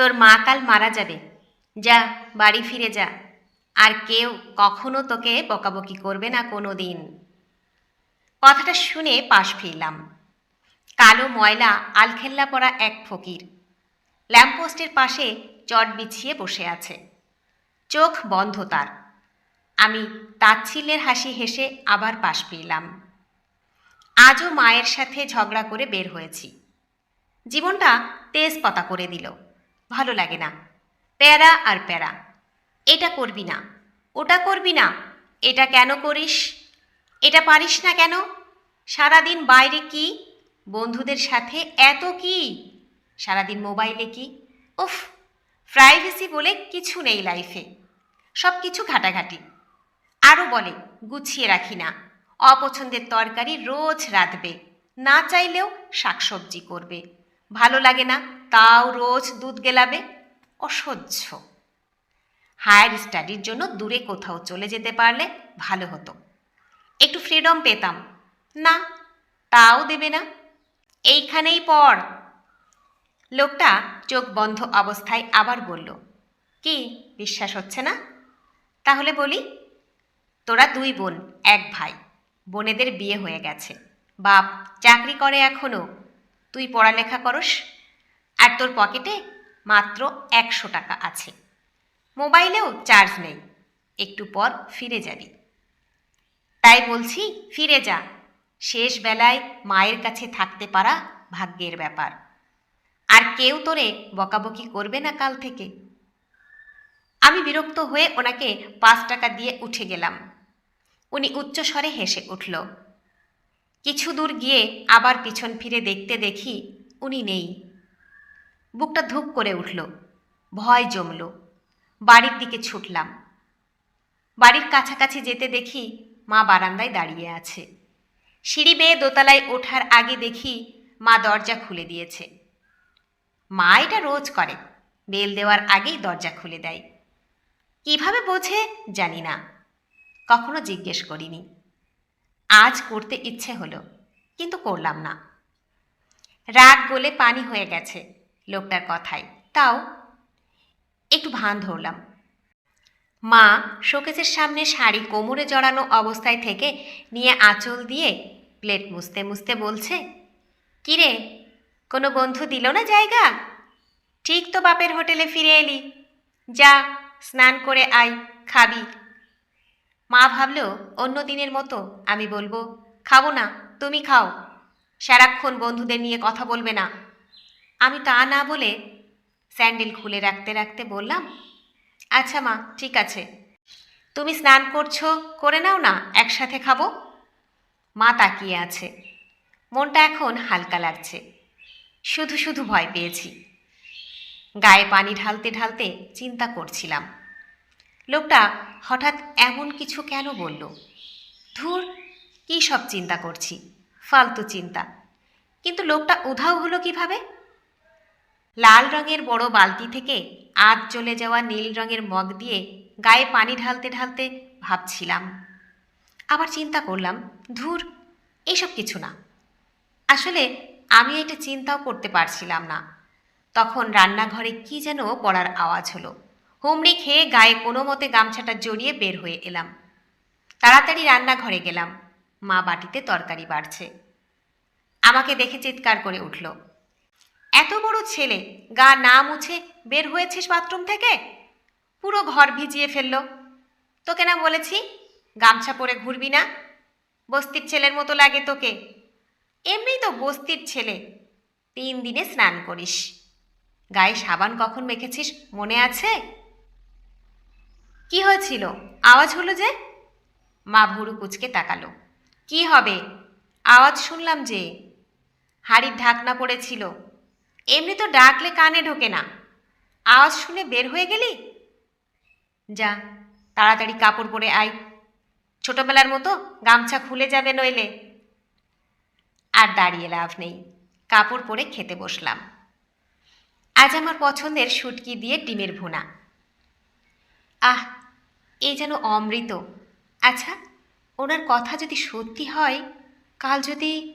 তোর মা কাল মারা যাবে। যা, বাড়ি ফিরে যা। আর কেউ কখনো তোকে বকাবকি করবে না কোনো দিন কথাটা শুনে পাশ ফিরলাম। কালো ময়লা, আলখেল্লা পরা এক ফকির। ল্যাম্পপোস্টের পাশে চট বিছিয়ে বসে আছে। চোখ বন্ধ তার। আমি তাচ্ছিল্যের হাসি হেসে আবার পাশ ফিরলাম। আজও মায়ের সাথে ঝগড়া করে বের হয়েছি। জীবনটা তেজ পাতা করে দিল। ভালো লাগে না। প্যারা আর প্যারা। এটা করবি না। ওটা করবি না। এটা কেন করিস? এটা পারিস না কেন? সারাদিন বাইরে কি? বন্ধুদের সাথে এত কি? সারাদিন মোবাইলে কি? উফ প্রাইভেসি বলে কিছু নেই লাইফে সব কিছু ঘাটাঘাটি। আরও বলে, গুছিয়ে রাখি না। অপছন্দের তরকারি রোজ রাঁধবে। না চাইলেও শাকসবজি করবে। ভালো লাগে না? তাও রোজ দুধ গেলাবে? অসহ্য। হায়ার স্টাডির জন্য দূরে কোথাও চলে যেতে পারলে ভালো হতো। একটু ফ্রিডম পেতাম। না, তাও দেবে না। এইখানেই পড়। লোকটা চোখ বন্ধ অবস্থায় আবার বলল, কি, বিশ্বাস হচ্ছে না? তাহলে বলি, তোরা দুই বোন, এক ভাই। বোনেদের বিয়ে হয়ে গেছে। বাপ চাকরি করে এখনও। তুই পড়ালেখা করস আর তোর পকেটে মাত্র একশো টাকা আছে। মোবাইলেও চার্জ নেই। একটু পর ফিরে যাবি। তাই বলছি, ফিরে যা। শেষ বেলায় মায়ের কাছে থাকতে পারা ভাগ্যের ব্যাপার। আর কেউ তোরে বকাবকি করবে না কাল থেকে। আমি বিরক্ত হয়ে ওনাকে পাঁচ টাকা দিয়ে উঠে গেলাম। উনি উচ্চস্বরে হেসে উঠল, কিছু দূর গিয়ে আবার পিছন ফিরে দেখতে দেখি উনি নেই। বুকটা ধুপ করে উঠল। ভয় জমল। বাড়ির দিকে ছুটলাম। বাড়ির কাছাকাছি যেতে দেখি মা বারান্দায় দাঁড়িয়ে আছে। সিঁড়ি বেয়ে দোতলায় ওঠার আগে দেখি মা দরজা খুলে দিয়েছে। মা এটা রোজ করে। বেল দেওয়ার আগেই দরজা খুলে দেয়। কীভাবে বোঝে জানি না। কখনো জিজ্ঞেস করিনি। আজ করতে ইচ্ছে হলো, কিন্তু করলাম না। রাগ গলে পানি হয়ে গেছে। লোকটার কথায়। তাও একটু ভান ধরলাম। মা শোকেসের সামনে শাড়ি কোমরে জড়ানো অবস্থায় থেকে নিয়ে আঁচল দিয়ে প্লেট মুছতে মুছতে বলছে, কিরে, কোনো বন্ধু দিল না জায়গা? ঠিক তো বাপের হোটেলে ফিরে এলি। যা, স্নান করে আয়, খাবি। মা ভাবল, অন্য দিনের মতো আমি বলব, খাব না, তুমি খাও। সারাক্ষণ বন্ধুদের নিয়ে কথা বলবে না। আমি তা না বলে স্যান্ডেল খুলে রাখতে রাখতে বললাম আচ্ছা মা, ঠিক আছে। তুমি স্নান করছ, করে নাও না, একসাথে খাব। মা তাকিয়ে আছে। মনটা এখন হালকা লাগছে। শুধু শুধু ভয় পেয়েছি। গায়ে পানি ঢালতে ঢালতে চিন্তা করছিলাম। লোকটা হঠাৎ এমন কিছু কেন বলল? ধুর, কী সব চিন্তা করছি, ফালতু চিন্তা। কিন্তু লোকটা উধাও হলো কীভাবে? লাল রঙের বড় বালতি থেকে আজ চলে যাওয়া নীল রঙের মগ দিয়ে গায়ে পানি ঢালতে ঢালতে ভাবছিলাম। আবার চিন্তা করলাম, ধুর এইসব কিছু না। আসলে আমি এটা চিন্তাও করতে পারছিলাম না। তখন রান্নাঘরে কি যেন পড়ার আওয়াজ হলো। হুমড়ি খেয়ে গায়ে কোনো মতে গামছাটা জড়িয়ে বের হয়ে এলাম। তাড়াতাড়ি রান্নাঘরে গেলাম। মা বাটিতে তরকারি বাড়ছে। আমাকে দেখে চিৎকার করে উঠল এত বড় ছেলে, গা না মুছে বের হয়েছিস বাথরুম থেকে? পুরো ঘর ভিজিয়ে ফেলল। তোকে না বলেছি, গামছা পরে ঘুরবি না? বস্তির ছেলের মতো লাগে তোকে। এমনি তো বস্তির ছেলে। তিন দিনে স্নান করিস। গায়ে সাবান কখন মেখেছিস, মনে আছে? কি হয়েছিল? আওয়াজ হলো যে? মা ভুরু কুচকে তাকালো। কি হবে? আওয়াজ শুনলাম যে, হাড়ির ঢাকনা পড়েছিল। এমনি তো ডাকলে কানে ঢোকে না। আওয়াজ শুনে বের হয়ে গেলি? যা, তাড়াতাড়ি কাপড় পরে আয়। ছোটবেলার মতো গামছা খুলে যাবে নইলে। আর দাঁড়িয়ে লাভ নেই, কাপড় পরে খেতে বসলাম। আজ আমার পছন্দের শুটকি দিয়ে ডিমের ভুনা। আহ এই যেন অমৃত। আচ্ছা ওনার কথা যদি সত্যি হয়, কাল যদি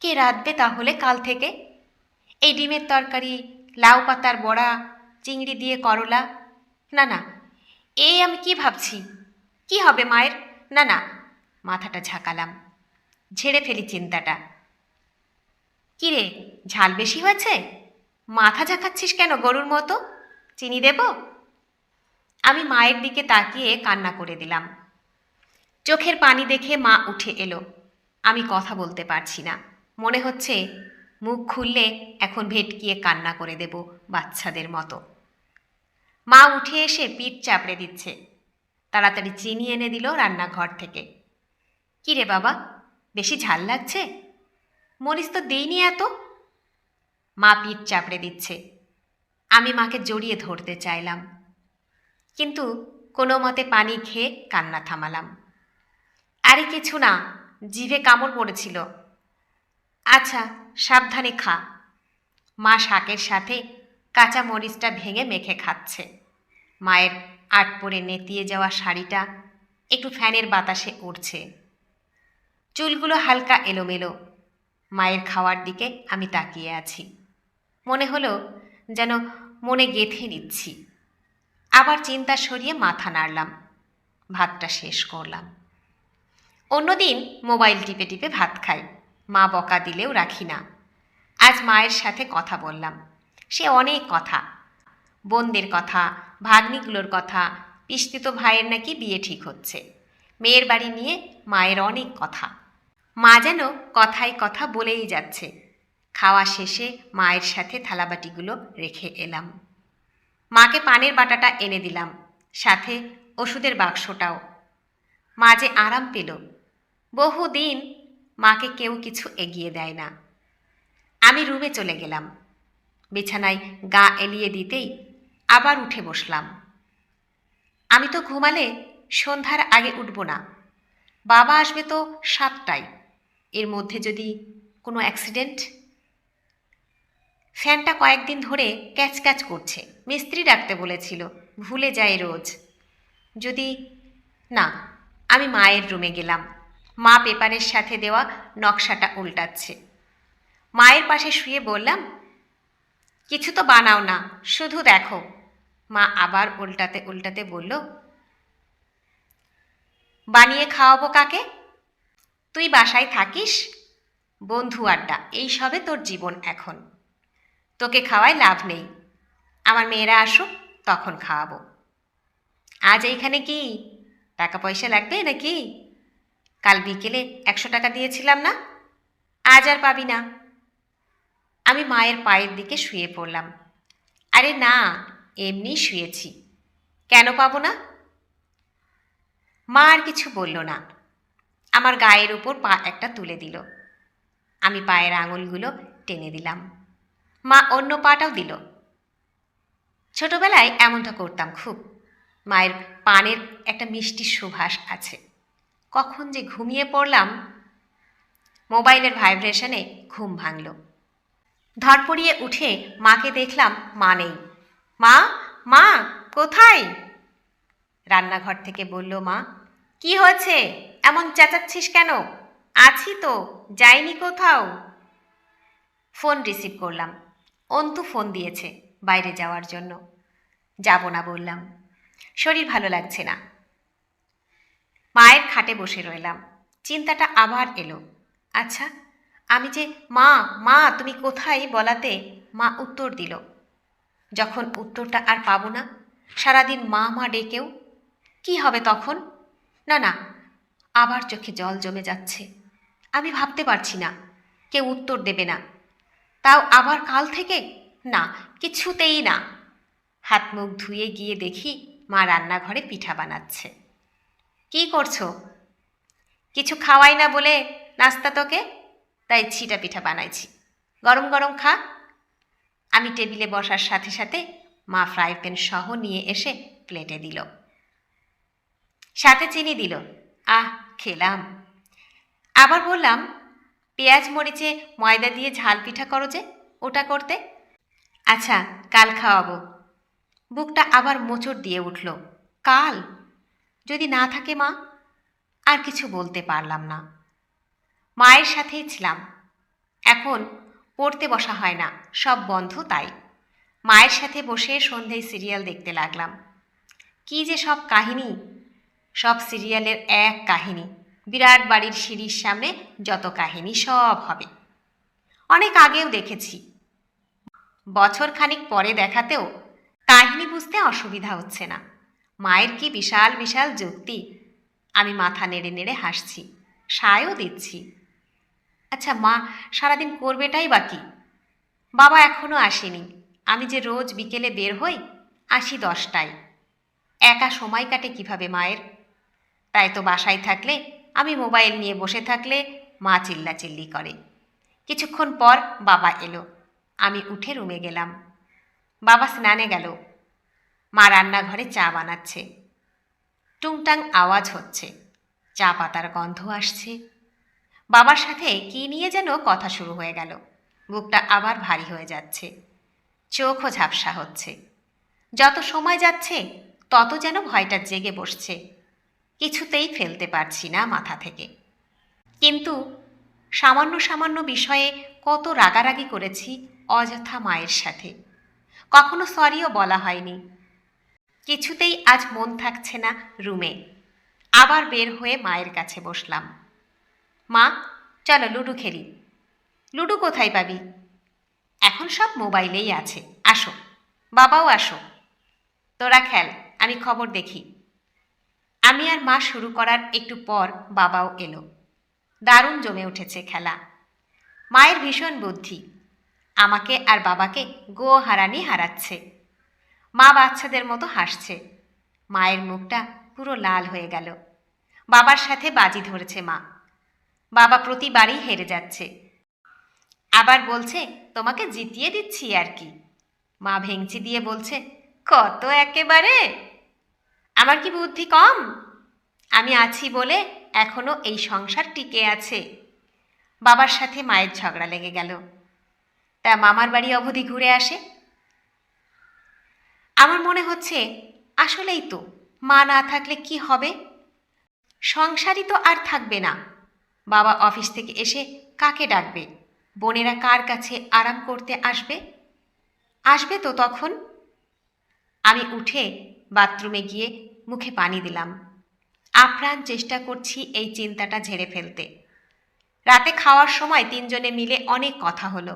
কে রাঁধবে তাহলে কাল থেকে? এই ডিমের তরকারি, লাউ পাতার বড়া, চিংড়ি দিয়ে করলা। না না, এই আমি কি ভাবছি? কি হবে মায়ের? না না, মাথাটা ঝাঁকালাম। ঝেড়ে ফেলি চিন্তাটা। কি রে, ঝাল বেশি হয়েছে? মাথা ঝাঁকাচ্ছিস কেন গরুর মতো? চিনি দেব? আমি মায়ের দিকে তাকিয়ে কান্না করে দিলাম। চোখের পানি দেখে মা উঠে এলো। আমি কথা বলতে পারছি না। মনে হচ্ছে মুখ খুললে এখন ভেটকিয়ে কান্না করে দেব বাচ্চাদের মতো। মা উঠে এসে পিঠ চাপড়ে দিচ্ছে। তাড়াতাড়ি চিনি এনে দিল রান্নাঘর থেকে। কি রে বাবা, বেশি ঝাল লাগছে? মরিস তো দেইনি এত? মা পিঠ চাপড়ে দিচ্ছে। আমি মাকে জড়িয়ে ধরতে চাইলাম। কিন্তু কোনো মতে পানি খেয়ে কান্না থামালাম। আরে কিছু না, জিভে কামড় পড়েছিল। আচ্ছা সাবধানে খা। মা শাকের সাথে কাঁচা মরিচটা ভেঙে মেখে খাচ্ছে। মায়ের আট পরে নেতিয়ে যাওয়া শাড়িটা একটু ফ্যানের বাতাসে উড়ছে। চুলগুলো হালকা এলোমেলো। মায়ের খাওয়ার দিকে আমি তাকিয়ে আছি। মনে হলো যেন মনে গেঁথে নিচ্ছি। আবার চিন্তা সরিয়ে মাথা নাড়লাম। ভাতটা শেষ করলাম। অন্যদিন মোবাইল টিপে টিপে ভাত খাই। মা বকা দিলেও রাখি না। আজ মায়ের সাথে কথা বললাম। সে অনেক কথা। বোনদের কথা, ভাগ্নিগুলোর কথা, পিস্তিত ভাইয়ের নাকি বিয়ে ঠিক হচ্ছে। মেয়ের বাড়ি নিয়ে মায়ের অনেক কথা। মা যেন কথায় কথা বলেই যাচ্ছে। খাওয়া শেষে মায়ের সাথে থালাবাটিগুলো রেখে এলাম। মাকে পানের বাটাটা এনে দিলাম। সাথে ওষুধের বাক্সটাও। মা যে আরাম পেল। বহুদিন মাকে কেউ কিছু এগিয়ে দেয় না। আমি রুমে চলে গেলাম। বিছানায় গা এলিয়ে দিতেই আবার উঠে বসলাম। আমি তো ঘুমালে সন্ধ্যার আগে উঠব না। বাবা আসবে তো সাতটায়। এর মধ্যে যদি কোনো অ্যাক্সিডেন্ট? ফ্যানটা কয়েকদিন ধরে ক্যাচ ক্যাচ করছে। মিস্ত্রি ডাকতে বলেছিল, ভুলে যায় রোজ। যদি না, আমি মায়ের রুমে গেলাম। মা পেপারের সাথে দেওয়া নকশাটা উল্টাচ্ছে। মায়ের পাশে শুয়ে বললাম, কিছু তো বানাও না, শুধু দেখো। মা আবার উল্টাতে উল্টাতে বলল, বানিয়ে খাওয়াবো কাকে? তুই বাসায় থাকিস? বন্ধু আড্ডা, এই সবে তোর জীবন এখন। তোকে খাওয়ায় লাভ নেই। আমার মেয়েরা আসুক, তখন খাওয়াবো। আজ এইখানে কি? টাকা পয়সা লাগবে নাকি? কাল বিকেলে একশো টাকা দিয়েছিলাম না? আজ আর পাবি না। আমি মায়ের পায়ের দিকে শুয়ে পড়লাম। আরে না, এমনি শুয়েছি। কেন পাবো না? মা আর কিছু বলল না। আমার গায়ের উপর পা একটা তুলে দিল। আমি পায়ের আঙুলগুলো টেনে দিলাম। মা অন্য পাটাও দিল। ছোটবেলায় এমনটা করতাম খুব। মায়ের পানের একটা মিষ্টি সুভাষ আছে। কখন যে ঘুমিয়ে পড়লাম, মোবাইলের ভাইব্রেশনে ঘুম ভাঙল। ধরপড়িয়ে উঠে মাকে দেখলাম মা নেই। মা মা, কোথায়? রান্নাঘর থেকে বলল, মা, কি হয়েছে? এমন চেঁচাচ্ছিস কেন? আছি তো, যাইনি কোথাও। ফোন রিসিভ করলাম। অন্তু ফোন দিয়েছে বাইরে যাওয়ার জন্য। যাব না, বললাম। শরীর ভালো লাগছে না। মায়ের খাটে বসে রইলাম। চিন্তাটা আবার এলো। আচ্ছা আমি যে, মা মা, তুমি কোথায়? বলাতে মা উত্তর দিল। যখন উত্তরটা আর পাবো না, সারাদিন মা মা ডেকেও? কি হবে তখন? না না, আবার চোখে জল জমে যাচ্ছে। আমি ভাবতে পারছি না, কেউ উত্তর দেবে না। তাও আবার কাল থেকে? না, কিছুতেই না। হাত মুখ ধুয়ে গিয়ে দেখি মা রান্নাঘরে পিঠা বানাচ্ছে। কি করছ? কিছু খাওয়াই না বলে নাস্তা তোকে? তাই ছিটা পিঠা বানাইছি। গরম গরম খা। আমি টেবিলে বসার সাথে সাথে মা ফ্রাই প্যান সহ নিয়ে এসে প্লেটে দিল। সাথে চিনি দিল। আহ, খেলাম। আবার বললাম, পেঁয়াজ মরিচে ময়দা দিয়ে ঝাল পিঠা করো যে, ওটা করতে। আচ্ছা কাল খাওয়াবো। বুকটা আবার মোচড় দিয়ে উঠল। কাল? যদি না থাকে মা, আর কিছু বলতে পারলাম না। মায়ের সাথেই ছিলাম। এখন পড়তে বসা হয় না, সব বন্ধ তাই। মায়ের সাথে বসে সন্ধ্যেয় সিরিয়াল দেখতে লাগলাম। কি যে সব কাহিনী, সব সিরিয়ালের এক কাহিনী, বিরাট বাড়ির সিঁড়ির সামনে যত কাহিনী সব হবে। অনেক আগেও দেখেছি। বছর খানিক পরে দেখাতেও কাহিনী বুঝতে অসুবিধা হচ্ছে না। মায়ের কি বিশাল বিশাল যুক্তি? আমি মাথা নেড়ে নেড়ে হাসছি। সায়ও দিচ্ছি। আচ্ছা মা, সারাদিন করবেটাই বাকি বাবা এখনও আসেনি। আমি যে রোজ বিকেলে বের হই, আসি দশটায়। একা সময় কাটে কীভাবে মায়ের? তাই তো বাসায় থাকলে, আমি মোবাইল নিয়ে বসে থাকলে মা চিল্লাচিল্লি করে। কিছুক্ষণ পর বাবা এলো। আমি উঠে রুমে গেলাম। বাবা স্নানে গেল। মা রান্নাঘরে চা বানাচ্ছে। টুংটাং আওয়াজ হচ্ছে। চা পাতার গন্ধ আসছে। বাবার সাথে কি নিয়ে যেন কথা শুরু হয়ে গেল। বুকটা আবার ভারী হয়ে যাচ্ছে। চোখও ঝাপসা হচ্ছে। যত সময় যাচ্ছে, তত যেন ভয়টা জেগে বসছে। কিছুতেই ফেলতে পারছি না মাথা থেকে। কিন্তু সামান্য সামান্য বিষয়ে কত রাগারাগি করেছি অযথা মায়ের সাথে। কখনো সরিও বলা হয়নি। কিছুতেই আজ মন থাকছে না রুমে। আবার বের হয়ে মায়ের কাছে বসলাম। মা, চলো লুডো খেলি। লুডো কোথায় পাবি? এখন সব মোবাইলেই আছে। আসো। বাবাও আসো। তোরা খেল, আমি খবর দেখি। আমি আর মা শুরু করার একটু পর বাবাও এলো। দারুণ জমে উঠেছে খেলা। মায়ের ভীষণ বুদ্ধি। আমাকে আর বাবাকে গো হারানি হারাচ্ছে। মা বাচ্চাদের মতো হাসছে। মায়ের মুখটা পুরো লাল হয়ে গেল। বাবার সাথে বাজি ধরেছে মা। বাবা প্রতিবারই হেরে যাচ্ছে। আবার বলছে, তোমাকে জিতিয়ে দিচ্ছি আর কি। মা ভেংচি দিয়ে বলছে, কত একেবারে? আমার কি বুদ্ধি কম? আমি আছি বলে এখনও এই সংসার টিকে আছে। বাবার সাথে মায়ের ঝগড়া লেগে গেল। তা মামার বাড়ি অবধি ঘুরে আসে। আমার মনে হচ্ছে আসলেই তো মা না থাকলে কি হবে? সংসারই তো আর থাকবে না। বাবা অফিস থেকে এসে কাকে ডাকবে? বোনেরা কার কাছে আরাম করতে আসবে? আসবে তো তখন? আমি উঠে বাথরুমে গিয়ে মুখে পানি দিলাম। আপ্রাণ চেষ্টা করছি এই চিন্তাটা ঝেড়ে ফেলতে। রাতে খাওয়ার সময় তিনজনে মিলে অনেক কথা হলো।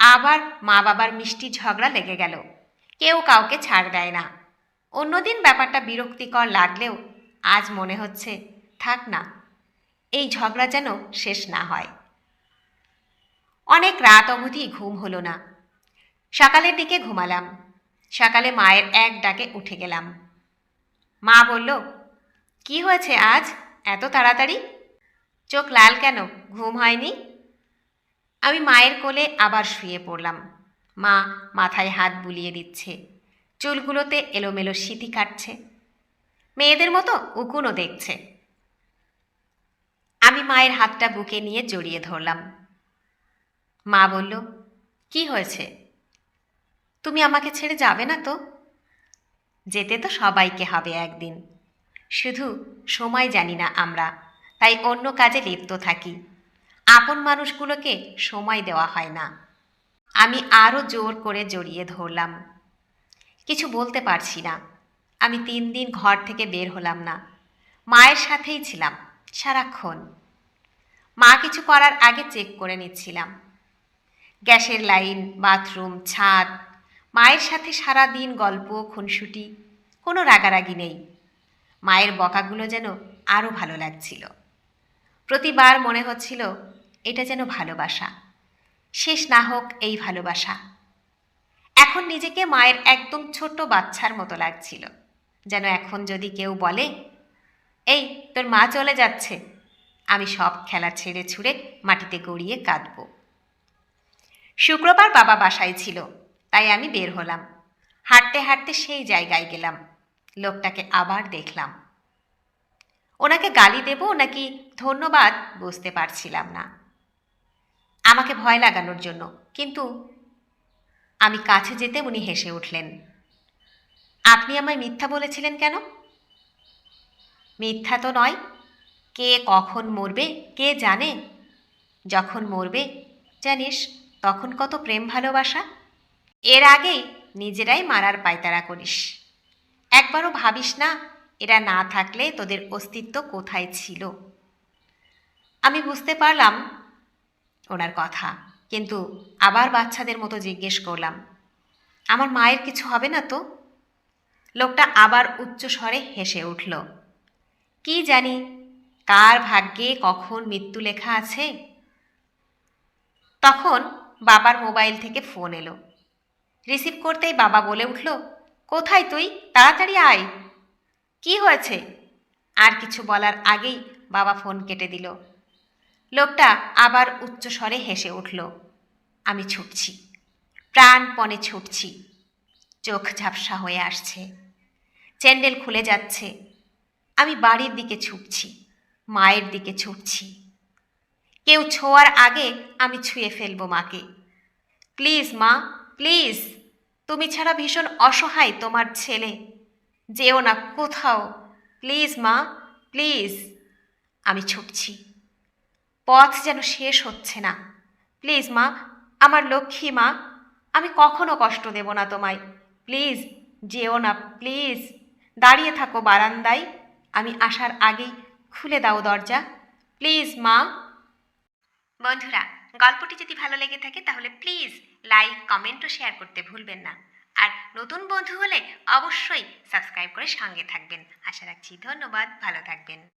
আবার মা বাবার মিষ্টি ঝগড়া লেগে গেল। কেউ কাউকে ছাড় দেয় না। অন্যদিন ব্যাপারটা বিরক্তিকর লাগলেও আজ মনে হচ্ছে, থাক না, এই ঝগড়া যেন শেষ না হয়। অনেক রাত অবধি ঘুম হলো না। সকালের দিকে ঘুমালাম। সকালে মায়ের এক ডাকে উঠে গেলাম। মা বলল, কি হয়েছে আজ? এত তাড়াতাড়ি? চোখ লাল কেন? ঘুম হয়নি? আমি মায়ের কোলে আবার শুয়ে পড়লাম। মা মাথায় হাত বুলিয়ে দিচ্ছে। চুলগুলোতে এলোমেলো সিঁথি কাটছে। মেয়েদের মতো উকুনও দেখছে। আমি মায়ের হাতটা বুকে নিয়ে জড়িয়ে ধরলাম। মা বলল, কি হয়েছে? তুমি আমাকে ছেড়ে যাবে না তো? যেতে তো সবাইকে হবে একদিন। শুধু সময় জানি না আমরা, তাই অন্য কাজে লিপ্ত থাকি। আপন মানুষগুলোকে সময় দেওয়া হয় না। আমি আরও জোর করে জড়িয়ে ধরলাম। কিছু বলতে পারছি না। আমি তিন দিন ঘর থেকে বের হলাম না। মায়ের সাথেই ছিলাম, সারাক্ষণ। মা কিছু করার আগে চেক করে নিচ্ছিলাম। গ্যাসের লাইন, বাথরুম, ছাদ, মায়ের সাথে সারা দিন গল্প, খুনসুটি, কোনো রাগারাগি নেই। মায়ের বকাগুলো যেন আরও ভালো লাগছিল। প্রতিবার মনে হচ্ছিল, এটা যেন ভালোবাসা। শেষ না হোক এই ভালোবাসা। এখন নিজেকে মায়ের একদম ছোট্ট বাচ্চার মতো লাগছিল। যেন এখন যদি কেউ বলে, এই, তোর মা চলে যাচ্ছে। আমি সব খেলা ছেড়ে ছুড়ে মাটিতে গড়িয়ে কাঁদব। শুক্রবার বাবা বাসায় ছিল, তাই আমি বের হলাম। হাঁটতে হাঁটতে সেই জায়গায় গেলাম। লোকটাকে আবার দেখলাম। ওনাকে গালি দেব নাকি ধন্যবাদ বুঝতে পারছিলাম না। আমাকে ভয় লাগানোর জন্য। কিন্তু আমি কাছে যেতে উনি হেসে উঠলেন। আপনি আমায় মিথ্যা বলেছিলেন কেন? মিথ্যা তো নয়। কে কখন মরবে, কে জানে? যখন মরবে, জানিস, তখন কত প্রেম ভালোবাসা। এর আগেই নিজেরাই মারার পায়তারা করিস। একবারও ভাবিস না, এরা না থাকলে তোদের অস্তিত্ব কোথায় ছিল? আমি বুঝতে পারলাম ওনার কথা। কিন্তু আবার বাচ্চাদের মতো জিজ্ঞেস করলাম, আমার মায়ের কিছু হবে না তো? লোকটা আবার উচ্চ স্বরে হেসে উঠল, কি জানি, কার ভাগ্যে কখন মৃত্যু লেখা আছে? তখন বাবার মোবাইল থেকে ফোন এলো। রিসিভ করতেই বাবা বলে উঠল, কোথায় তুই? তাড়াতাড়ি আয়। কি হয়েছে? আর কিছু বলার আগেই বাবা ফোন কেটে দিল। লোকটা আবার উচ্চ স্বরে হেসে উঠল, আমি ছুটছি। প্রাণপণে ছুটছি। চোখ ঝাপসা হয়ে আসছে। চ্যান্ডেল খুলে যাচ্ছে। আমি বাড়ির দিকে ছুটছি, মায়ের দিকে ছুটছি। কেউ ছোঁয়ার আগে আমি ছুঁয়ে ফেলব মাকে। প্লিজ মা, প্লিজ। তুমি ছাড়া ভীষণ অসহায় তোমার ছেলে। যেও না কোথাও। প্লিজ মা, প্লিজ। আমি ছুটছি। পথ যেন শেষ হচ্ছে না। প্লিজ মা, আমার লক্ষ্মী মা, আমি কখনো কষ্ট দেব না তোমায়। প্লিজ, যেও না, প্লিজ। দাঁড়িয়ে থাকো বারান্দায়, আমি আসার আগেই খুলে দাও দরজা। প্লিজ মা। বন্ধুরা, গল্পটি যদি ভালো লেগে থাকে তাহলে প্লিজ লাইক, কমেন্ট ও শেয়ার করতে ভুলবেন না। আর নতুন বন্ধু হলে অবশ্যই সাবস্ক্রাইব করে সঙ্গে থাকবেন। আশা রাখছি ধন্যবাদ, ভালো থাকবেন।